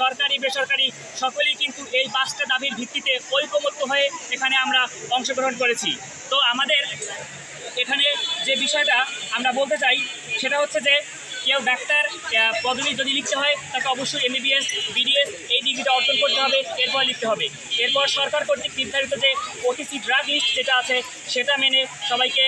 সরকারি, বেসরকারি সকলেই কিন্তু এই পাঁচটা দাবির ভিত্তিতে ঐকমত্য হয়ে এখানে আমরা অংশগ্রহণ করেছি। তো আমাদের এখানে যে বিষয়টা আমরা বলতে চাই, সেটা হচ্ছে যে কেউ ডাক্তার পদবি যদি লিখতে হয়, তাকে অবশ্যই এমবিবিএস বিডিএস এই ডিগ্রিটা অর্জন করতে হবে, এরপর লিখতে হবে। এরপর সরকার কর্তৃক নির্ধারিত যে ওটিসি ড্রাগ লিস্ট যেটা আছে, সেটা মেনে সবাইকে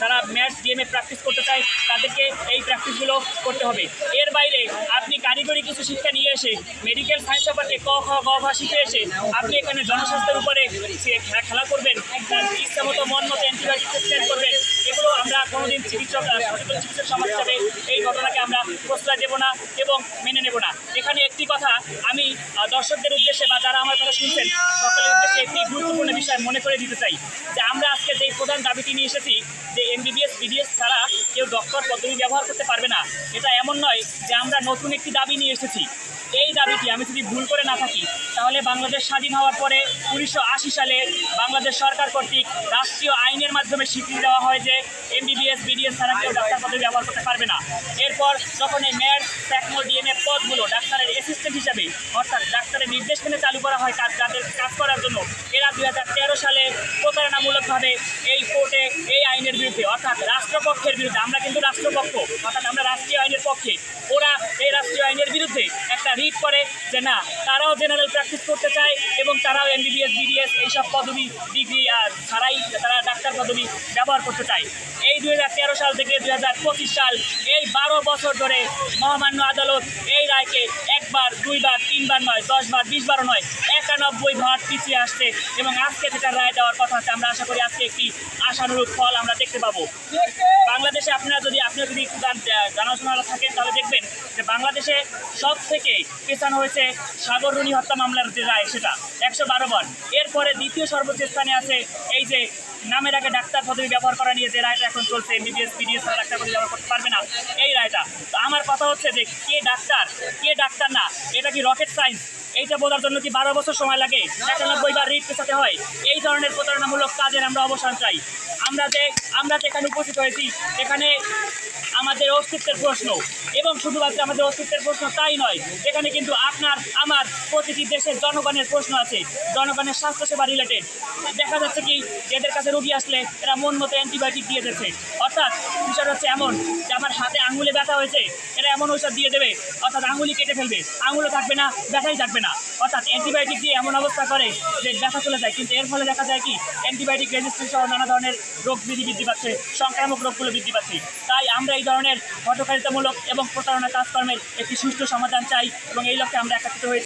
যারা ম্যাথস ডিএমএ প্র্যাকটিস করতে চায়, তাদেরকে এই প্র্যাকটিসগুলো করতে হবে। এর বাইরে আপনি কারিগরি কিছু শিক্ষা নিয়ে এসে মেডিকেল সায়েন্স সম্পর্কে ক, খ গ ঘ শিখে এসে, আপনি এখানে জনস্বাস্থ্যের উপরে খেলা করবেন ইচ্ছা মতো মন মতো অ্যান্টিবায়োটিক করবেন এগুলো আমরা কোনোদিন চিকিৎসক সচেতন চিকিৎসক সমাজ হিসাবে এই ঘটনাকে আমরা প্রশ্রয় দেব না এবং মেনে নেব না। এখানে একটি কথা আমি দর্শকদের উদ্দেশ্যে বা যারা আমার কথা শুনছেন, সকলের উদ্দেশ্যে একটি গুরুত্বপূর্ণ বিষয় মনে করে দিতে চাই। যে আমরা আজকে যেই প্রধান দাবিটি নিয়ে এসেছি, যে এমবিবিএস, বিডিএস ছাড়া কেউ ডক্টর পদ্ধতি ব্যবহার করতে পারবে না, এটা এমন নয় যে আমরা নতুন একটি দাবি নিয়ে এসেছি। এই দাবিটি আমি যদি ভুল করে না থাকি, তাহলে বাংলাদেশ স্বাধীন হওয়ার পরে উনিশশো আশি সালে বাংলাদেশ সরকার কর্তৃক রাষ্ট্রীয় আইনের মাধ্যমে স্বীকৃতি দেওয়া হয় যে এমবিবিএস বিডিএস ছাড়া কেউ ডাক্তার পদে ব্যবহার করতে পারবে না। এরপর যখন এই ম্যাড প্যাকমো ডিএমএ পদগুলো ডাক্তারের অ্যাসিস্ট্যান্ট হিসাবে, অর্থাৎ ডাক্তারের নির্দেশ মেনে চালু করা হয় কাজ যাদের কাজ করার জন্য এরা দুই হাজার তেরো সালে প্রতারণামূলকভাবে এই কোর্টে এই আইনের বিরুদ্ধে, অর্থাৎ রাষ্ট্রপক্ষের বিরুদ্ধে, আমরা কিন্তু রাষ্ট্রপক্ষ, অর্থাৎ আমরা রাষ্ট্রীয় আইনের পক্ষে, ওরা এই রাষ্ট্রীয় আইনের বিরুদ্ধে একটা রিট করে যে না, তারাও জেনারেল প্র্যাকটিস করতে চায় এবং তারাও এমবিবিএস, বিডিএস এইসব পদবি, ডিগ্রি আর ছাড়াই তারা ডাক্তার পদবি ব্যবহার করতে চায়। এই দুই সাল থেকে দুই হাজার পঁচিশ সাল এই বারো বছর ধরে মহামান্য আদালত এই রায়কে একবার, দুইবার, তিনবার নয়, দশবার, বিশবারও নয়, একানব্বই বার পিছিয়ে আসছে এবং আজকে যেটা রায় দেওয়ার কথা আছে, আমরা আশা করি আজকে একটি আশানুরূপ ফল আমরা দেখতে পাবো। বাংলাদেশে আপনারা যদি আপনি যদি জানাশোনা থাকেন, তাহলে দেখবেন যে বাংলাদেশে সব থেকে পেছানো হয়েছে সাগর রুনি হত্যা মামলার যে রায়, সেটা একশো বারো বার। এরপরে দ্বিতীয় সর্বোচ্চ স্থানে আছে এই যে নামের আগে ডাক্তার পদবি ব্যবহার করা নিয়ে যে রায়টা এখন চলছে এমবিবিএস বিডিএস ডাক্তার পদবি ব্যবহার করতে পারবে না এই রায়টা। তো আমার কথা হচ্ছে যে কে ডাক্তার কে ডাক্তার না, এটা কি রকেট সায়েন্স এইটা বোঝার জন্য কি বারো বছর সময় লাগে? একানব্বই বার রিট পেছাতে হয়। এই ধরনের প্রতারণামূলক কাজের আমরা অবসান চাই। আমরা যে আমরা যে এখানে উপস্থিত হয়েছি এখানে আমাদের অস্তিত্বের প্রশ্ন। এবং শুধুমাত্র আমাদের অস্তিত্বের প্রশ্ন তাই নয়, এখানে কিন্তু আপনার, আমার প্রতিটি দেশের জনগণের প্রশ্ন আছে। জনগণের স্বাস্থ্যসেবা রিলেটেড দেখা যাচ্ছে কি, এদের কাছে রুগী আসলে এরা মন মতো অ্যান্টিবায়োটিক দিয়ে দিচ্ছে। অর্থাৎ বিষয়টা হচ্ছে এমন যে আমার হাতে আঙুলে ব্যথা হয়েছে, এরা এমন ঔষধ দিয়ে দেবে, অর্থাৎ আঙুলি কেটে ফেলবে। আঙুলও থাকবে না, ব্যথাই থাকবে না। অর্থাৎ অ্যান্টিবায়োটিক দিয়ে এমন অবস্থা করে যে ব্যথা চলে যায়। কিন্তু এর ফলে দেখা যায় কি অ্যান্টিবায়োটিক রেজিস্ট্রেন্স সহ নানা ধরনের রোগ বৃদ্ধি বৃদ্ধি পাচ্ছে, সংক্রামক রোগগুলো বৃদ্ধি পাচ্ছে। তাই আমরা এই ধরনের ঘটকারিতামূলক এবং প্রতারণা কাজকর্মের একটি সুষ্ঠু সমাধান চাই এবং এই লক্ষ্যে আমরা একত্রিত হয়েছি।